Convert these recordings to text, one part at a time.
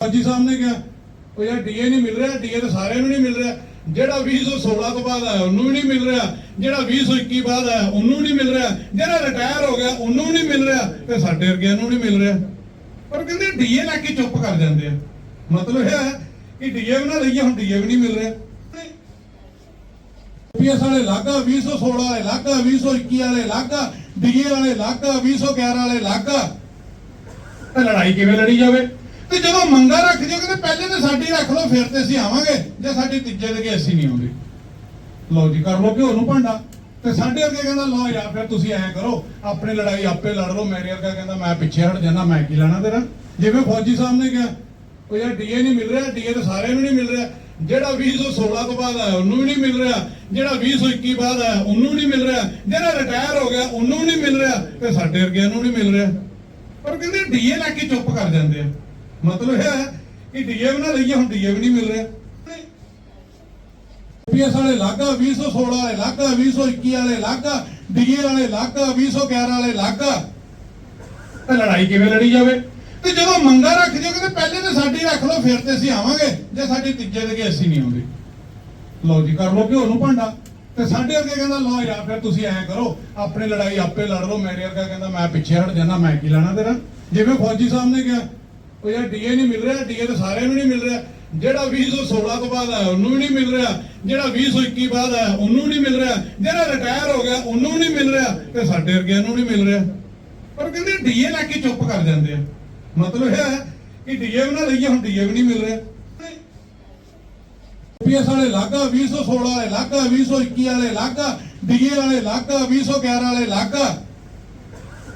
ਫੌਜੀ ਸਾਹਿਬ ਨੇ ਕਿਹਾ, ਉਹ ਯਾਰ ਡੀਏ ਨਹੀਂ ਮਿਲ ਰਿਹਾ ਡੀਏ ਤਾਂ ਸਾਰਿਆਂ ਨੂੰ ਨਹੀਂ ਮਿਲ ਰਿਹਾ। ਜਿਹੜਾ 2016 ਤੋਂ ਬਾਅਦ ਆਇਆ, ਉਹਨੂੰ ਵੀ ਨਹੀਂ ਮਿਲ ਰਿਹਾ। ਜਿਹੜਾ 2021 ਬਾਅਦ ਆਇਆ, ਉਹਨੂੰ ਨਹੀਂ ਮਿਲ ਰਿਹਾ। ਜਿਹੜਾ ਰਿਟਾਇਰ ਹੋ ਗਿਆ, ਉਹਨੂੰ ਨਹੀਂ ਮਿਲ ਰਿਹਾ ਤੇ ਸਾਡੇ ਵਰਗਿਆਂ ਨੂੰ ਨਹੀਂ ਮਿਲ ਰਿਹਾ। ਪਰ ਕਹਿੰਦੇ ਡੀਏ ਲੈ ਕੇ ਚੁੱਪ ਕਰ ਜਾਂਦੇ ਆ। ਮਤਲਬ ਇਹ ਹੈ ਕਿ ਡੀਏ ਵੀ ਨਾ ਲਈਏ ਹੁਣ ਡੀਏ ਵੀ ਨਹੀਂ ਮਿਲ ਰਿਹਾ। ਪੀਐਸ ਵਾਲੇ ਲਾਗਾ 2016 ਵਾਲੇ ਲਾਗਾ 2021 ਵਾਲੇ ਲਾਗਾ ਡੀਏ ਵਾਲੇ ਲਾਗਾ 2011 ਵਾਲੇ ਲਾਗਾ ਲੜਾਈ ਕਿਵੇਂ ਲੜੀ ਜਾਵੇ? ਤੇ ਜਦੋਂ ਮੰਗਾ ਰੱਖਦੇ ਦਿਓ, ਕਹਿੰਦੇ ਪਹਿਲੇ ਤਾਂ ਸਾਡੀ ਰੱਖ ਲਓ, ਫਿਰ ਤੇ ਅਸੀਂ ਆਵਾਂਗੇ। ਜੇ ਸਾਡੀ ਤੀਜੇ ਦੇ ਕੇ ਅਸੀਂ ਨਹੀਂ ਆਉਂਦੇ। ਲਓ ਜੀ, ਕਰ ਲਓ ਘਿਓ ਨੂੰ ਭਾਂਡਾ। ਤੇ ਸਾਡੇ ਅੱਗੇ ਕਹਿੰਦਾ, ਲਓ ਯਾਰ, ਫਿਰ ਤੁਸੀਂ ਐਂ ਕਰੋ, ਆਪਣੀ ਲੜਾਈ ਆਪੇ ਲੜ ਲਓ। ਮੇਰੇ ਅੱਗੇ ਕਹਿੰਦਾ, ਮੈਂ ਪਿੱਛੇ ਹਟ ਜਾਣਾ ਮੈਂ ਕੀ ਲੈਣਾ ਤੇਰਾ? ਜਿਵੇਂ ਫੌਜੀ ਸਾਹਿਬ ਨੇ ਕਿਹਾ, ਉਹ ਯਾਰ ਡੀਏ ਨਹੀਂ ਮਿਲ ਰਿਹਾ ਡੀਏ ਤਾਂ ਸਾਰਿਆਂ ਨੂੰ ਨਹੀਂ ਮਿਲ ਰਿਹਾ। ਜਿਹੜਾ 2016 ਤੋਂ ਬਾਅਦ ਆਇਆ, ਉਹਨੂੰ ਵੀ ਨਹੀਂ ਮਿਲ ਰਿਹਾ। ਜਿਹੜਾ 2021 ਬਾਅਦ ਆਇਆ, ਉਹਨੂੰ ਨਹੀਂ ਮਿਲ ਰਿਹਾ। ਜਿਹੜਾ ਰਿਟਾਇਰ ਹੋ ਗਿਆ, ਉਹਨੂੰ ਵੀ ਨਹੀਂ ਮਿਲ ਰਿਹਾ। ਤੇ ਸਾਡੇ ਵਰਗਿਆਂ ਨੂੰ ਨਹੀਂ ਮਿਲ ਰਿਹਾ। ਪਰ ਕਹਿੰਦੇ ਡੀਏ ਲੈ ਕੇ ਚੁੱਪ ਕਰ ਜਾਂਦੇ ਆ। ਮਤਲਬ ਇਹ ਹੈ ਕਿ ਡੀਏ ਵੀ ਨਾ ਲਈਏ, ਹੁਣ ਡੀਏ ਵੀ ਨਹੀਂ ਮਿਲ ਰਿਹਾ। ਪੀਐਸ ਵਾਲੇ ਲਾਗਾ 2016 ਵਾਲੇ ਲਾਗਾ 2021 ਵਾਲੇ ਲਾਗਾ ਡੀਏ ਵਾਲੇ ਲਾਗਾ 2011 ਵਾਲੇ ਲਾਗਾ ਤੇ ਲੜਾਈ ਕਿਵੇਂ ਲੜੀ ਜਾਵੇ? ਤੇ ਜਦੋਂ ਮੰਗਾ ਰੱਖ ਦਿਓ ਕਹਿੰਦੇ ਪਹਿਲੇ ਤਾਂ ਸਾਡੀ ਰੱਖ ਲਓ, ਫਿਰ ਤੇ ਅਸੀਂ ਆਵਾਂਗੇ। ਜੇ ਸਾਡੀ ਤੀਜੇ ਦੇ ਕੇ ਅਸੀਂ ਨਹੀਂ ਆਉਂਦੇ ਲਓ ਜੀ, ਕਰ ਲਓ ਘਿਓ ਨੂੰ ਭਾਂਡਾ। ਤੇ ਸਾਡੇ ਅੱਗੇ ਕਹਿੰਦਾ, ਲਓ ਯਾਰ, ਫਿਰ ਤੁਸੀਂ ਐਂ ਕਰੋ, ਆਪਣੇ ਲੜਾਈ ਆਪੇ ਲੜ ਲਓ। ਮੇਰੇ ਅੱਗੇ ਕਹਿੰਦਾ, ਮੈਂ ਪਿੱਛੇ ਹਟ ਜਾਣਾ ਮੈਂ ਕੀ ਲੈਣਾ ਤੇਰਾ? ਜਿਵੇਂ ਫੌਜੀ ਸਾਹਿਬ ਨੇ ਕਿਹਾ ਕੋਈ ਯਾਰ ਡੀਏ ਨਹੀਂ ਮਿਲ ਰਿਹਾ, ਡੀਏ ਤਾਂ ਸਾਰਿਆਂ ਨੂੰ ਨਹੀਂ ਮਿਲ ਰਿਹਾ। ਜਿਹੜਾ 2016 ਤੋਂ ਬਾਅਦ ਆਇਆ ਉਹਨੂੰ ਵੀ ਨਹੀਂ ਮਿਲ ਰਿਹਾ। ਜਿਹੜਾ 2021 ਬਾਅਦ ਆਇਆ ਉਹਨੂੰ ਨਹੀਂ ਮਿਲ ਰਿਹਾ। ਜਿਹੜਾ ਰਿਟਾਇਰ ਹੋ ਗਿਆ, ਉਹਨੂੰ ਨਹੀਂ ਮਿਲ ਰਿਹਾ ਤੇ ਸਾਡੇ ਵਰਗਿਆਂ ਨੂੰ ਨਹੀਂ ਮਿਲ ਰਿਹਾ। ਪਰ ਕਹਿੰਦੇ ਡੀਏ ਲੈ ਕੇ ਚੁੱਪ ਕਰ ਜਾਂਦੇ ਆ। ਮਤਲਬ ਇਹ ਹੈ ਕਿ ਡੀਏ ਵੀ ਨਾ ਲਈਏ, ਹੁਣ ਡੀਏ ਵੀ ਨਹੀਂ ਮਿਲ ਰਿਹਾ। ਪੀਐਸ ਵਾਲੇ ਲਾਗਾ 2016 ਵਾਲੇ ਲਾਗਾ 2021 ਵਾਲੇ ਲਾਗਾ ਡੀਏ ਵਾਲੇ ਲਾਗਾ 2011 ਵਾਲੇ ਲਾਗਾ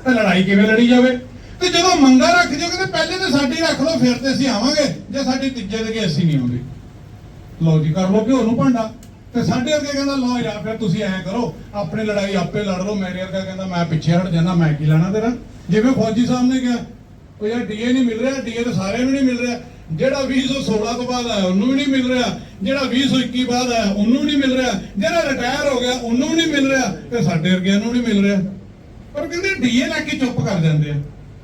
ਲੜਾਈ ਕਿਵੇਂ ਲੜੀ ਜਾਵੇ? ਤੇ ਜਦੋਂ ਮੰਗਾ ਰੱਖ ਦਿਓ ਕਹਿੰਦੇ ਪਹਿਲੇ ਤਾਂ ਸਾਡੀ ਰੱਖ ਲਓ, ਫਿਰ ਤੇ ਅਸੀਂ ਆਵਾਂਗੇ। ਜੇ ਸਾਡੀ ਤੀਜੇ ਦੇ ਕੇ ਅਸੀਂ ਨਹੀਂ ਆਉਂਦੇ। ਲਓ ਜੀ, ਕਰ ਲਓ ਘਿਓ ਨੂੰ ਭਾਂਡਾ। ਤੇ ਸਾਡੇ ਅੱਗੇ ਕਹਿੰਦਾ, ਲਓ ਯਾਰ, ਫਿਰ ਤੁਸੀਂ ਐਂ ਕਰੋ, ਆਪਣੀ ਲੜਾਈ ਆਪੇ ਲੜ ਲਓ। ਮੇਰੇ ਅੱਗੇ ਕਹਿੰਦਾ, ਮੈਂ ਪਿੱਛੇ ਹਟ ਜਾਣਾ ਮੈਂ ਕੀ ਲੈਣਾ ਤੇਰਾ? ਜਿਵੇਂ ਫੌਜੀ ਸਾਹਿਬ ਨੇ ਕਿਹਾ ਉਹ ਯਾਰ ਡੀਏ ਨਹੀਂ ਮਿਲ ਰਿਹਾ ਡੀਏ ਤਾਂ ਸਾਰਿਆਂ ਨੂੰ ਨਹੀਂ ਮਿਲ ਰਿਹਾ। ਜਿਹੜਾ 2016 ਤੋਂ ਬਾਅਦ ਆਇਆ, ਉਹਨੂੰ ਵੀ ਨਹੀਂ ਮਿਲ ਰਿਹਾ। ਜਿਹੜਾ 2021 ਬਾਅਦ ਆਇਆ, ਉਹਨੂੰ ਵੀ ਨਹੀਂ ਮਿਲ ਰਿਹਾ। ਜਿਹੜਾ ਰਿਟਾਇਰ ਹੋ ਗਿਆ, ਉਹਨੂੰ ਵੀ ਨਹੀਂ ਮਿਲ ਰਿਹਾ। ਤੇ ਸਾਡੇ ਵਰਗਿਆਂ ਨੂੰ ਨਹੀਂ ਮਿਲ ਰਿਹਾ। ਪਰ ਕਹਿੰਦੇ ਡੀਏ ਲੈ ਕੇ ਚੁੱਪ ਕਰ ਜਾਂਦੇ ਆ।